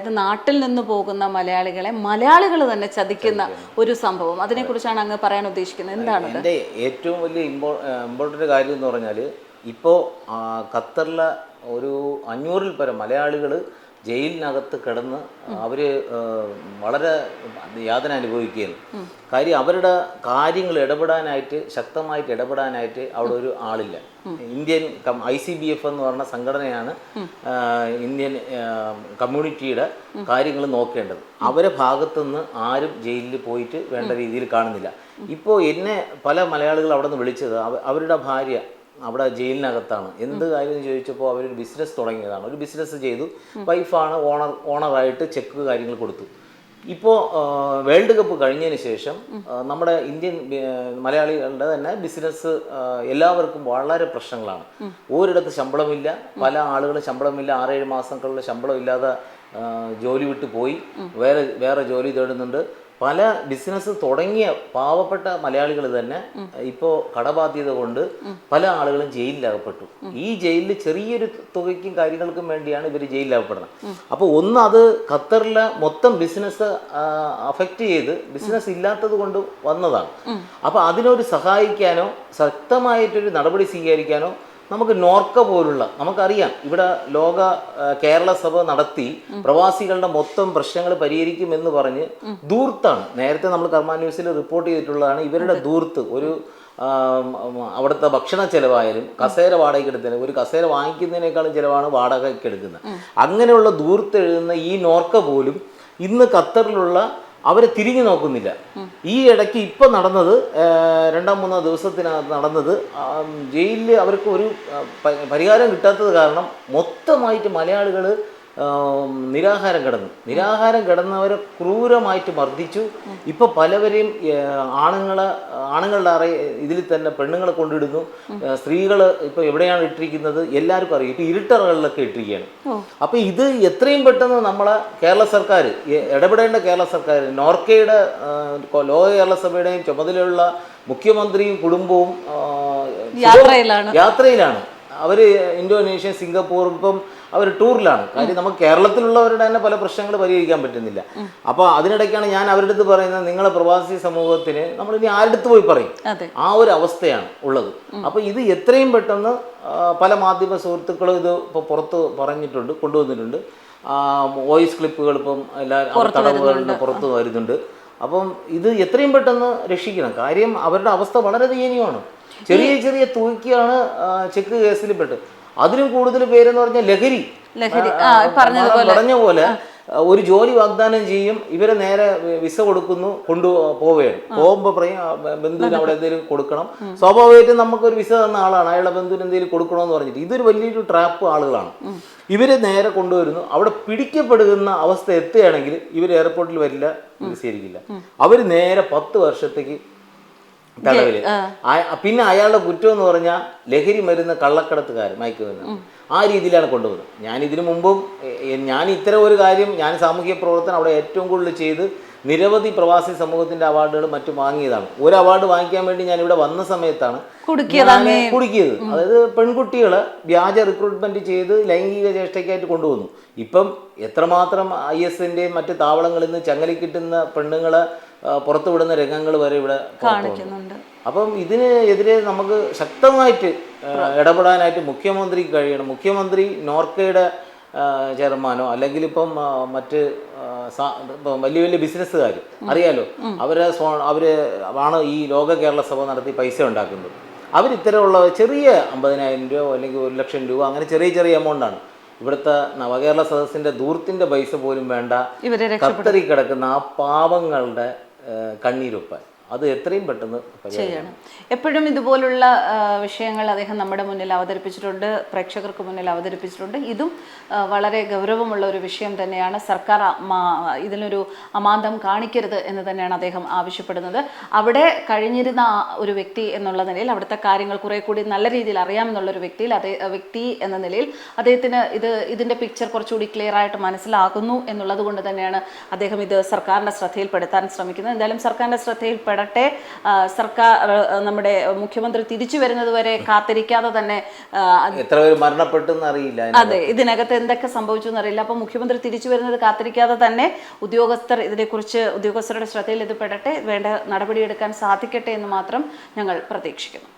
അതായത് നാട്ടിൽ നിന്ന് പോകുന്ന മലയാളികളെ മലയാളികൾ തന്നെ ചതിക്കുന്ന ഒരു സംഭവം. അതിനെക്കുറിച്ചാണ് അങ്ങ് പറയാൻ ഉദ്ദേശിക്കുന്നത്. എന്താണ് എന്റെ ഏറ്റവും വലിയ ഇമ്പോ ഇമ്പോർട്ടന്റ് കാര്യം എന്ന് പറഞ്ഞാൽ ഇപ്പോൾ ഖത്തറിലെ ഒരു അഞ്ഞൂറിൽ പരം മലയാളികൾ ജയിലിനകത്ത് കിടന്ന് അവർ വളരെ യാതന അനുഭവിക്കുകയാണ്. കാര്യം അവരുടെ കാര്യങ്ങൾ ഇടപെടാനായിട്ട് ശക്തമായിട്ട് ഇടപെടാനായിട്ട് അവിടെ ഒരു ആളില്ല. Indian I C B F എന്ന് പറഞ്ഞ സംഘടനയാണ് ഇന്ത്യൻ കമ്മ്യൂണിറ്റിയുടെ കാര്യങ്ങൾ നോക്കേണ്ടത്. അവരെ ഭാഗത്തുനിന്ന് ആരും ജയിലിൽ പോയിട്ട് വേണ്ട രീതിയിൽ കാണുന്നില്ല. ഇപ്പോൾ എന്നെ പല മലയാളികൾ അവിടെ നിന്ന് വിളിച്ചത് അവരുടെ ഭാര്യ അവിടെ ജയിലിനകത്താണ്. എന്ത് കാര്യം ചോദിച്ചപ്പോൾ അവരൊരു ബിസിനസ് തുടങ്ങിയതാണ്. ഒരു ബിസിനസ് ചെയ്തു. വൈഫാണ് ഓണർ ഓണറായിട്ട് ചെക്ക് കാര്യങ്ങൾ കൊടുത്തു. ഇപ്പോൾ വേൾഡ് കപ്പ് കഴിഞ്ഞതിന് ശേഷം നമ്മുടെ ഇന്ത്യൻ മലയാളികളുടെ തന്നെ ബിസിനസ് എല്ലാവർക്കും വളരെ പ്രശ്നങ്ങളാണ്. ഒരിടത്ത് ശമ്പളമില്ല. പല ആളുകളും ശമ്പളമില്ല. ആറേഴ് മാസങ്ങളിൽ ശമ്പളം ഇല്ലാതെ ജോലി വിട്ടു പോയി വേറെ വേറെ ജോലി തേടുന്നുണ്ട്. പല ബിസിനസ് തുടങ്ങിയ പാവപ്പെട്ട മലയാളികൾ തന്നെ ഇപ്പോൾ കടബാധ്യത കൊണ്ട് പല ആളുകളും ജയിലിലകപ്പെട്ടു. ഈ ജയിലിൽ ചെറിയൊരു തുകയ്ക്കും കാര്യങ്ങൾക്കും വേണ്ടിയാണ് ഇവർ ജയിലിലകപ്പെടുന്നത്. അപ്പോൾ ഒന്ന് അത് ഖത്തറിലെ മൊത്തം ബിസിനസ് അഫക്റ്റ് ചെയ്ത് ബിസിനസ് ഇല്ലാത്തത് കൊണ്ട് വന്നതാണ്. അപ്പോൾ അതിനൊരു സഹായിക്കാനോ ശക്തമായിട്ടൊരു നടപടി സ്വീകരിക്കാനോ നമുക്ക് നോർക്ക പോലുള്ള നമുക്കറിയാം ഇവിടെ ലോക കേരള സഭ നടത്തി പ്രവാസികളുടെ മൊത്തം പ്രശ്നങ്ങൾ പരിഹരിക്കുമെന്ന് പറഞ്ഞ് ദൂർത്താണ്. നേരത്തെ നമ്മൾ കർമ്മ ന്യൂസിൽ റിപ്പോർട്ട് ചെയ്തിട്ടുള്ളതാണ്. ഇവരുടെ ദൂർത്ത് ഒരു അവിടുത്തെ ഭക്ഷണ ചെലവായാലും കസേര വാടകയ്ക്ക് എടുത്തതിന് ഒരു കസേര വാങ്ങിക്കുന്നതിനേക്കാളും ചിലവാണ് വാടകയ്ക്ക് എടുക്കുന്നത്. അങ്ങനെയുള്ള ദൂർത്ത് എഴുതുന്ന ഈ നോർക്ക പോലും ഇന്ന് ഖത്തറിലുള്ള അവരെ തിരിഞ്ഞു നോക്കുന്നില്ല. ഈ ഇടയ്ക്ക് ഇപ്പൊ നടന്നത് രണ്ടോ മൂന്നോ ദിവസത്തിനകത്ത് നടന്നത് ജയിലിൽ അവർക്ക് ഒരു പരിഹാരം കിട്ടാത്തത് കാരണം മൊത്തമായിട്ട് മലയാളികൾ നിരാഹാരം കിടന്നു. നിരാഹാരം കിടന്നവരെ ക്രൂരമായിട്ട് മർദ്ദിച്ചു. ഇപ്പൊ പലവരെയും ആണുങ്ങളെ ആണുങ്ങളുടെ അറ ഇതിൽ തന്നെ പെണ്ണുങ്ങളെ കൊണ്ടിടുന്നു. സ്ത്രീകൾ ഇപ്പൊ എവിടെയാണ് ഇട്ടിരിക്കുന്നത്? എല്ലാവർക്കും അറിയാം. ഇപ്പൊ ഇരുട്ടറകളിലൊക്കെ ഇട്ടിരിക്കുകയാണ്. അപ്പൊ ഇത് എത്രയും പെട്ടെന്ന് നമ്മളെ കേരള സർക്കാർ ഇടപെടേണ്ട കേരള സർക്കാർ നോർക്കയുടെ ലോക കേരള സഭയുടെയും ചുമതലയുള്ള മുഖ്യമന്ത്രിയും കുടുംബവും യാത്രയിലാണ്. അവർ ഇന്തോനേഷ്യ സിംഗപ്പൂർ ഇപ്പം അവർ ടൂറിലാണ്. കാര്യം നമുക്ക് കേരളത്തിലുള്ളവരുടെ തന്നെ പല പ്രശ്നങ്ങൾ പരിഹരിക്കാൻ പറ്റുന്നില്ല. അപ്പോൾ അതിനിടയ്ക്കാണ് ഞാൻ അവരുടെ അടുത്ത് പറയുന്നത് നിങ്ങളെ പ്രവാസി സമൂഹത്തിന് നമ്മൾ ഇനി ആരുടെ പോയി പറയും? ആ ഒരു അവസ്ഥയാണ് ഉള്ളത്. അപ്പോൾ ഇത് എത്രയും പെട്ടെന്ന് പല മാധ്യമ സുഹൃത്തുക്കളും ഇത് ഇപ്പോൾ പുറത്ത് പറഞ്ഞിട്ടുണ്ട് കൊണ്ടുവന്നിട്ടുണ്ട്. വോയിസ് ക്ലിപ്പുകൾ ഇപ്പം എല്ലാ പുറത്ത് വരുന്നുണ്ട്. അപ്പം ഇത് എത്രയും പെട്ടെന്ന് രക്ഷിക്കണം. കാര്യം അവരുടെ അവസ്ഥ വളരെ ദയനീയമാണ്. ചെറിയ ചെറിയ തുകയ്ക്കാണ് ചെക്ക് കേസിൽ പെട്ട് അതിലും കൂടുതൽ പേരെന്ന് പറഞ്ഞാൽ ലഹരി. പറഞ്ഞ പോലെ ഒരു ജോലി വാഗ്ദാനം ചെയ്യും ഇവരെ നേരെ വിസ കൊടുക്കുന്നു കൊണ്ടു പോവുകയാണ്. പോകുമ്പോൾ പറയും ബന്ധുവിന് അവിടെ എന്തെങ്കിലും കൊടുക്കണം. സ്വാഭാവികമായിട്ടും നമുക്കൊരു വിസ തന്ന ആളാണ്. അയാളുടെ ബന്ധുവിന് എന്തെങ്കിലും കൊടുക്കണമെന്ന് പറഞ്ഞിട്ട്. ഇതൊരു വലിയൊരു ട്രാപ്പ് ആളുകളാണ്. ഇവരെ നേരെ കൊണ്ടുവരുന്നു. അവിടെ പിടിക്കപ്പെടുന്ന അവസ്ഥ എത്തുകയാണെങ്കിൽ ഇവർ എയർപോർട്ടിൽ വരില്ല സ്വീകരിക്കില്ല. അവർ നേരെ പത്ത് വർഷത്തേക്ക് തടവിൽ പിന്നെ അയാളുടെ കുറ്റം എന്ന് പറഞ്ഞാൽ ലഹരി മരുന്ന് കള്ളക്കടത്തുകാർ മയക്കുമരുന്ന്. ആ രീതിയിലാണ് കൊണ്ടുപോകുന്നത്. ഞാൻ ഇതിനു മുമ്പും ഞാൻ ഇത്തരം ഒരു കാര്യം ഞാൻ സാമൂഹ്യ പ്രവർത്തനം അവിടെ ഏറ്റവും കൂടുതൽ ചെയ്ത് നിരവധി പ്രവാസി സമൂഹത്തിന്റെ അവാർഡുകൾ മറ്റും വാങ്ങിയതാണ്. ഒരു അവാർഡ് വാങ്ങിക്കാൻ വേണ്ടി ഞാൻ ഇവിടെ വന്ന സമയത്താണ് കുടുക്കിയത്. അതായത് പെൺകുട്ടികളെ വ്യാജ റിക്രൂട്ട്മെന്റ് ചെയ്ത് ലൈംഗിക ചേഷ്ടയ്ക്കായിട്ട് കൊണ്ടുവന്നു. ഇപ്പം എത്രമാത്രം ഐ എസിന്റെയും മറ്റ് താവളങ്ങളിൽ നിന്ന് ചങ്ങലി കിട്ടുന്ന പെണ്ണുങ്ങളെ പുറത്തുവിടുന്ന രംഗങ്ങൾ വരെ ഇവിടെ കാണിക്കുന്നുണ്ട്. അപ്പം ഇതിന് എതിരെ നമുക്ക് ശക്തമായിട്ട് ഇടപെടാനായിട്ട് മുഖ്യമന്ത്രിക്ക് കഴിയണം. മുഖ്യമന്ത്രി നോർക്കയുടെ ചെയർമാനോ അല്ലെങ്കിൽ ഇപ്പം മറ്റ് വലിയ വലിയ ബിസിനസ്സുകാർ അറിയാലോ? അവരെ അവർ അവർ ആണ് ഈ ലോക കേരള സഭ നടത്തി പൈസ ഉണ്ടാക്കുന്നത്. അവർ ഇത്തരമുള്ള ചെറിയ അമ്പതിനായിരം രൂപ അല്ലെങ്കിൽ ഒരു ലക്ഷം രൂപ അങ്ങനെ ചെറിയ ചെറിയ എമൗണ്ടാണ് ഇവിടുത്തെ നവകേരള സദസ്സിന്റെ ദൂർത്തിന്റെ പൈസ പോലും വേണ്ട രക്ഷപ്പെടുത്തി. കിടക്കുന്ന ആ പാവങ്ങളുടെ കണ്ണീരൊപ്പാൻ അത് എത്രയും പെട്ടെന്ന് ചെയ്യണം. എപ്പോഴും ഇതുപോലുള്ള വിഷയങ്ങൾ അദ്ദേഹം നമ്മുടെ മുന്നിൽ അവതരിപ്പിച്ചിട്ടുണ്ട് പ്രേക്ഷകർക്ക് മുന്നിൽ അവതരിപ്പിച്ചിട്ടുണ്ട്. ഇതും വളരെ ഗൗരവമുള്ള ഒരു വിഷയം തന്നെയാണ്. സർക്കാർ ഇതിനൊരു അമാന്തം കാണിക്കരുത് എന്ന് തന്നെയാണ് അദ്ദേഹം ആവശ്യപ്പെടുന്നത്. അവിടെ കഴിഞ്ഞിരുന്ന ഒരു വ്യക്തി എന്നുള്ള നിലയിൽ അവിടുത്തെ കാര്യങ്ങൾ കുറെ കൂടി നല്ല രീതിയിൽ അറിയാമെന്നുള്ള ഒരു വ്യക്തിയിൽ അതേ വ്യക്തി എന്ന നിലയിൽ അദ്ദേഹത്തിന് ഇത് ഇതിന്റെ പിക്ചർ കുറച്ചുകൂടി ക്ലിയർ ആയിട്ട് മനസ്സിലാകുന്നു എന്നുള്ളത് കൊണ്ട് തന്നെയാണ് അദ്ദേഹം ഇത് സർക്കാരിന്റെ ശ്രദ്ധയിൽപ്പെടുത്താൻ ശ്രമിക്കുന്നത്. എന്തായാലും സർക്കാരിന്റെ ശ്രദ്ധയിൽപ്പെടാൻ പെടട്ടെ ആ, സർക്കാർ നമ്മുടെ മുഖ്യമന്ത്രി തിരിച്ചു വരുന്നത് വരെ കാത്തിരിക്കാതെ തന്നെ എത്ര പേര് മരണപ്പെട്ടെന്ന് അറിയില്ല അതെ ഇതിനകത്ത് എന്തൊക്കെ സംഭവിച്ചു എന്നറിയില്ല. അപ്പോൾ മുഖ്യമന്ത്രി തിരിച്ചു വരുന്നത് കാത്തിരിക്കാതെ തന്നെ ഉദ്യോഗസ്ഥർ ഇതിനെക്കുറിച്ച് ഉദ്യോഗസ്ഥരുടെ ശ്രദ്ധയിൽ ഇത് പെടട്ടെ വേണ്ട നടപടിയെടുക്കാൻ സാധിക്കട്ടെ എന്ന് മാത്രം ഞങ്ങൾ പ്രതീക്ഷിക്കുന്നു.